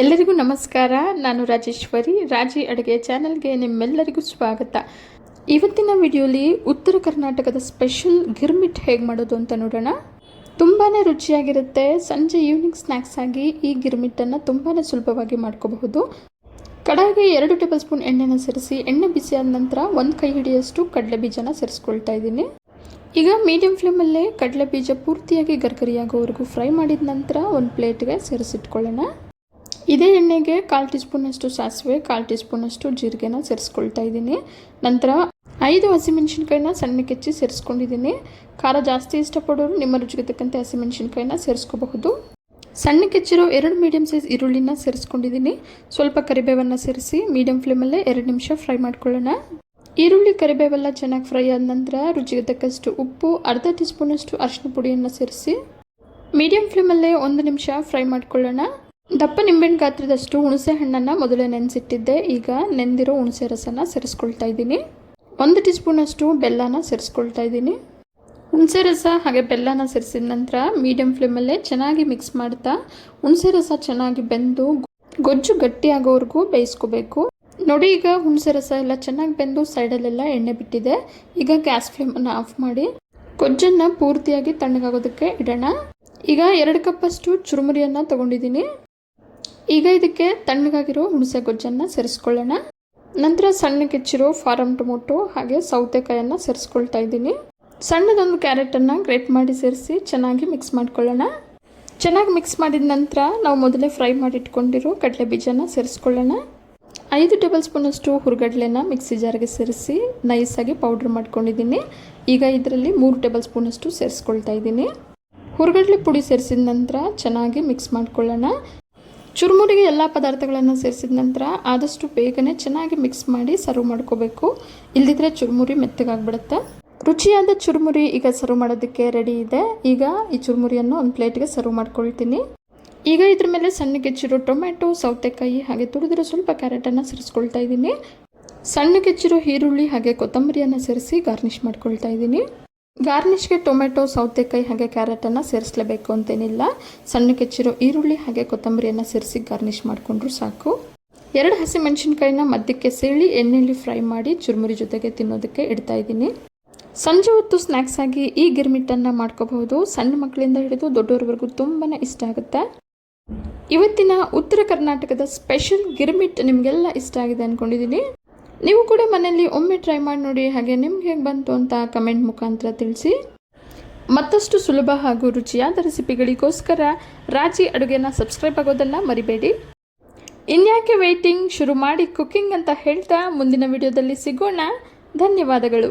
ಎಲ್ಲರಿಗೂ ನಮಸ್ಕಾರ. ನಾನು ರಾಜೇಶ್ವರಿ. ರಾಜಿ ಅಡುಗೆ ಚಾನಲ್ಗೆ ನಿಮ್ಮೆಲ್ಲರಿಗೂ ಸ್ವಾಗತ. ಇವತ್ತಿನ ವಿಡಿಯೋಲಿ ಉತ್ತರ ಕರ್ನಾಟಕದ ಸ್ಪೆಷಲ್ ಗಿರ್ಮಿಟ್ ಹೇಗೆ ಮಾಡೋದು ಅಂತ ನೋಡೋಣ. ತುಂಬಾ ರುಚಿಯಾಗಿರುತ್ತೆ. ಸಂಜೆ ಈವ್ನಿಂಗ್ ಸ್ನ್ಯಾಕ್ಸ್ ಆಗಿ ಈ ಗಿರ್ಮಿಟ್ಟನ್ನು ತುಂಬಾ ಸುಲಭವಾಗಿ ಮಾಡ್ಕೋಬಹುದು. ಕಡಾಯಿಗೆ ಎರಡು ಟೇಬಲ್ ಸ್ಪೂನ್ ಎಣ್ಣೆನ ಸೇರಿಸಿ, ಎಣ್ಣೆ ಬಿಸಿ ಆದ ನಂತರ ಒಂದು ಕೈ ಹಿಡಿಯಷ್ಟು ಕಡಲೆ ಬೀಜನ ಸೇರಿಸ್ಕೊಳ್ತಾ ಇದ್ದೀನಿ. ಈಗ ಮೀಡಿಯಂ ಫ್ಲೇಮಲ್ಲೇ ಕಡಲೆ ಬೀಜ ಪೂರ್ತಿಯಾಗಿ ಗರ್ಗರಿಯಾಗೋವರೆಗೂ ಫ್ರೈ ಮಾಡಿದ ನಂತರ ಒಂದು ಪ್ಲೇಟ್ಗೆ ಸೇರಿಸಿಟ್ಕೊಳ್ಳೋಣ. ಇದೇ ಎಣ್ಣೆಗೆ ಕಾಲು ಟೀ ಸ್ಪೂನಷ್ಟು ಸಾಸಿವೆ, ಕಾಲು ಟೀ ಸ್ಪೂನಷ್ಟು ಜೀರಿಗೆನ ಸೇರಿಸ್ಕೊಳ್ತಾ ಇದ್ದೀನಿ. ನಂತರ ಐದು ಹಸಿಮೆಣಸಿನ್ಕಾಯಿನ ಸಣ್ಣಕ್ಕೆ ಹೆಚ್ಚಿ ಸೇರಿಸ್ಕೊಂಡಿದ್ದೀನಿ. ಖಾರ ಜಾಸ್ತಿ ಇಷ್ಟಪಡೋರು ನಿಮ್ಮ ರುಚಿಗೆ ತಕ್ಕಂತೆ ಹಸಿಮೆಣಸಿನ್ಕಾಯಿನ ಸೇರಿಸ್ಕೋಬಹುದು. ಸಣ್ಣಕ್ಕೆ ಹೆಚ್ಚಿರೋ ಎರಡು ಮೀಡಿಯಂ ಸೈಜ್ ಈರುಳ್ಳಿನ ಸೇರಿಸ್ಕೊಂಡಿದ್ದೀನಿ. ಸ್ವಲ್ಪ ಕರಿಬೇವನ್ನು ಸೇರಿಸಿ ಮೀಡಿಯಂ ಫ್ಲೇಮಲ್ಲೇ ಎರಡು ನಿಮಿಷ ಫ್ರೈ ಮಾಡ್ಕೊಳ್ಳೋಣ. ಈರುಳ್ಳಿ, ಕರಿಬೇವೆಲ್ಲ ಚೆನ್ನಾಗಿ ಫ್ರೈ ಆದ ನಂತರ ರುಚಿಗೆ ತಕ್ಕಷ್ಟು ಉಪ್ಪು, ಅರ್ಧ ಟೀ ಸ್ಪೂನಷ್ಟು ಅರಿಶಿನ ಪುಡಿಯನ್ನು ಸೇರಿಸಿ ಮೀಡಿಯಂ ಫ್ಲೇಮಲ್ಲೇ ಒಂದು ನಿಮಿಷ ಫ್ರೈ ಮಾಡ್ಕೊಳ್ಳೋಣ. ದಪ್ಪ ನಿಂಬೆಹಣ್ಣು ಗಾತ್ರದಷ್ಟು ಹುಣಸೆ ಹಣ್ಣನ್ನು ಮೊದಲೇ ನೆನೆಸಿಟ್ಟಿದ್ದೆ. ಈಗ ನೆಂದಿರೋ ಹುಣಸೆ ರಸನ ಸೇರಿಸ್ಕೊಳ್ತಾ ಇದ್ದೀನಿ. ಒಂದು ಟೀ ಸ್ಪೂನಷ್ಟು ಬೆಲ್ಲನ ಸೇರಿಸ್ಕೊಳ್ತಾ ಇದ್ದೀನಿ. ಹುಣಸೆ ರಸ ಹಾಗೆ ಬೆಲ್ಲನ ಸೇರಿಸಿದ ನಂತರ ಮೀಡಿಯಂ ಫ್ಲೇಮಲ್ಲೇ ಚೆನ್ನಾಗಿ ಮಿಕ್ಸ್ ಮಾಡ್ತಾ ಹುಣಸೆ ರಸ ಚೆನ್ನಾಗಿ ಬೆಂದು ಗೊಜ್ಜು ಗಟ್ಟಿಯಾಗೋವರೆಗೂ ಬೇಯಿಸ್ಕೋಬೇಕು. ನೋಡಿ ಈಗ ಹುಣಸೆ ರಸ ಎಲ್ಲ ಚೆನ್ನಾಗಿ ಬೆಂದು ಸೈಡಲ್ಲೆಲ್ಲ ಎಣ್ಣೆ ಬಿಟ್ಟಿದೆ. ಈಗ ಗ್ಯಾಸ್ ಫ್ಲೇಮನ್ನು ಆಫ್ ಮಾಡಿ ಗೊಜ್ಜನ್ನು ಪೂರ್ತಿಯಾಗಿ ತಣ್ಣಗಾಗೋದಕ್ಕೆ ಇಡೋಣ. ಈಗ ಎರಡು ಕಪ್ಪಷ್ಟು ಚುರುಮುರಿಯನ್ನು ತಗೊಂಡಿದ್ದೀನಿ. ಈಗ ಇದಕ್ಕೆ ತಣ್ಣಗಾಗಿರೋ ಹುಣಸೆ ಗೊಜ್ಜನ್ನು ಸೇರಿಸ್ಕೊಳ್ಳೋಣ. ನಂತರ ಸಣ್ಣಗೆ ಹೆಚ್ಚಿರೋ ಫಾರಮ್ ಟೊಮೊಟೊ ಹಾಗೆ ಸೌತೆಕಾಯನ್ನು ಸೇರಿಸ್ಕೊಳ್ತಾ ಇದ್ದೀನಿ. ಸಣ್ಣದೊಂದು ಕ್ಯಾರೆಟನ್ನು ಗ್ರೇಟ್ ಮಾಡಿ ಸೇರಿಸಿ ಚೆನ್ನಾಗಿ ಮಿಕ್ಸ್ ಮಾಡ್ಕೊಳ್ಳೋಣ. ಚೆನ್ನಾಗಿ ಮಿಕ್ಸ್ ಮಾಡಿದ ನಂತರ ನಾವು ಮೊದಲೇ ಫ್ರೈ ಮಾಡಿ ಇಟ್ಕೊಂಡಿರೋ ಕಡಲೆ ಬೀಜನ ಸೇರಿಸ್ಕೊಳ್ಳೋಣ. ಐದು ಟೇಬಲ್ ಸ್ಪೂನಷ್ಟು ಹುರ್ಗಡ್ಲೆನ ಮಿಕ್ಸಿ ಜಾರ್ಗೆ ಸೇರಿಸಿ ನೈಸಾಗಿ ಪೌಡ್ರ್ ಮಾಡ್ಕೊಂಡಿದ್ದೀನಿ. ಈಗ ಇದರಲ್ಲಿ ಮೂರು ಟೇಬಲ್ ಸ್ಪೂನಷ್ಟು ಸೇರಿಸ್ಕೊಳ್ತಾ ಇದ್ದೀನಿ. ಹುರ್ಗಡ್ಲೆ ಪುಡಿ ಸೇರಿಸಿದ ನಂತರ ಚೆನ್ನಾಗಿ ಮಿಕ್ಸ್ ಮಾಡ್ಕೊಳ್ಳೋಣ. ಚುರುಮುರಿಗೆ ಎಲ್ಲ ಪದಾರ್ಥಗಳನ್ನು ಸೇರಿಸಿದ ನಂತರ ಆದಷ್ಟು ಬೇಗನೆ ಚೆನ್ನಾಗಿ ಮಿಕ್ಸ್ ಮಾಡಿ ಸರ್ವ್ ಮಾಡ್ಕೋಬೇಕು. ಇಲ್ದಿದ್ರೆ ಚುರುಮುರಿ ಮೆತ್ತಗಾಗ್ಬಿಡುತ್ತೆ. ರುಚಿಯಾದ ಚುರುಮುರಿ ಈಗ ಸರ್ವ್ ಮಾಡೋದಕ್ಕೆ ರೆಡಿ ಇದೆ. ಈಗ ಈ ಚುರುಮುರಿಯನ್ನು ಒಂದು ಪ್ಲೇಟ್ಗೆ ಸರ್ವ್ ಮಾಡ್ಕೊಳ್ತೀನಿ. ಈಗ ಇದ್ರ ಮೇಲೆ ಸಣ್ಣಗೆ ಚಿರು ಟೊಮೆಟೊ ಸೌತೆಕಾಯಿ ಹಾಗೆ ತುರಿದಿರೋ ಸ್ವಲ್ಪ ಕ್ಯಾರೆಟನ್ನು ಸೇರಿಸ್ಕೊಳ್ತಾ ಇದ್ದೀನಿ. ಸಣ್ಣಗೆ ಚಿರು ಈರುಳ್ಳಿ ಹಾಗೆ ಕೊತ್ತಂಬರಿಯನ್ನು ಸೇರಿಸಿ ಗಾರ್ನಿಷ್ ಮಾಡ್ಕೊಳ್ತಾ ಇದ್ದೀನಿ. ಗಾರ್ನಿಷ್ಗೆ ಟೊಮೆಟೊ ಸೌತೆಕಾಯಿ ಹಾಗೆ ಕ್ಯಾರೆಟನ್ನು ಸೇರಿಸಲೇಬೇಕು ಅಂತೇನಿಲ್ಲ. ಸಣ್ಣ ಕೆಚ್ಚಿರೋ ಈರುಳ್ಳಿ ಹಾಗೆ ಕೊತ್ತಂಬರಿಯನ್ನು ಸೇರಿಸಿ ಗಾರ್ನಿಷ್ ಮಾಡಿಕೊಂಡ್ರು ಸಾಕು. ಎರಡು ಹಸಿ ಮೆಣಸಿನಕಾಯಿನ ಮಧ್ಯಕ್ಕೆ ಸೀಳಿ ಎಣ್ಣೆಯಲ್ಲಿ ಫ್ರೈ ಮಾಡಿ ಚುರುಮುರಿ ಜೊತೆಗೆ ತಿನ್ನೋದಕ್ಕೆ ಇಡ್ತಾ ಇದ್ದೀನಿ. ಸಂಜೆ ಹೊತ್ತು ಸ್ನ್ಯಾಕ್ಸ್ ಆಗಿ ಈ ಗಿರ್ಮಿಟ್ಟನ್ನು ಮಾಡ್ಕೋಬಹುದು. ಸಣ್ಣ ಮಕ್ಕಳಿಂದ ಹಿಡಿದು ದೊಡ್ಡವರವರೆಗೂ ತುಂಬಾ ಇಷ್ಟ ಆಗುತ್ತೆ. ಇವತ್ತಿನ ಉತ್ತರ ಕರ್ನಾಟಕದ ಸ್ಪೆಷಲ್ ಗಿರ್ಮಿಟ್ ನಿಮಗೆಲ್ಲ ಇಷ್ಟ ಆಗಿದೆ ಅಂದ್ಕೊಂಡಿದ್ದೀನಿ ನೀವು ಕೂಡ ಮನೆಯಲ್ಲಿ ಒಮ್ಮೆ ಟ್ರೈ ಮಾಡಿ ನೋಡಿ ಹಾಗೆ ನಿಮ್ಗೆ ಹೇಗೆ ಬಂತು ಅಂತ ಕಮೆಂಟ್ ಮುಖಾಂತರ ತಿಳಿಸಿ. ಮತ್ತಷ್ಟು ಸುಲಭ ಹಾಗೂ ರುಚಿಯಾದ ರೆಸಿಪಿಗಳಿಗೋಸ್ಕರ ರಾಜಿ ಅಡುಗೆನ ಸಬ್ಸ್ಕ್ರೈಬ್ ಆಗೋದನ್ನು ಮರಿಬೇಡಿ. ಇನ್ಯಾಕೆ ವೇಟಿಂಗ್ ಶುರು ಮಾಡಿ ಕುಕ್ಕಿಂಗ್ ಅಂತ ಹೇಳ್ತಾ ಮುಂದಿನ ವಿಡಿಯೋದಲ್ಲಿ ಸಿಗೋಣ. ಧನ್ಯವಾದಗಳು.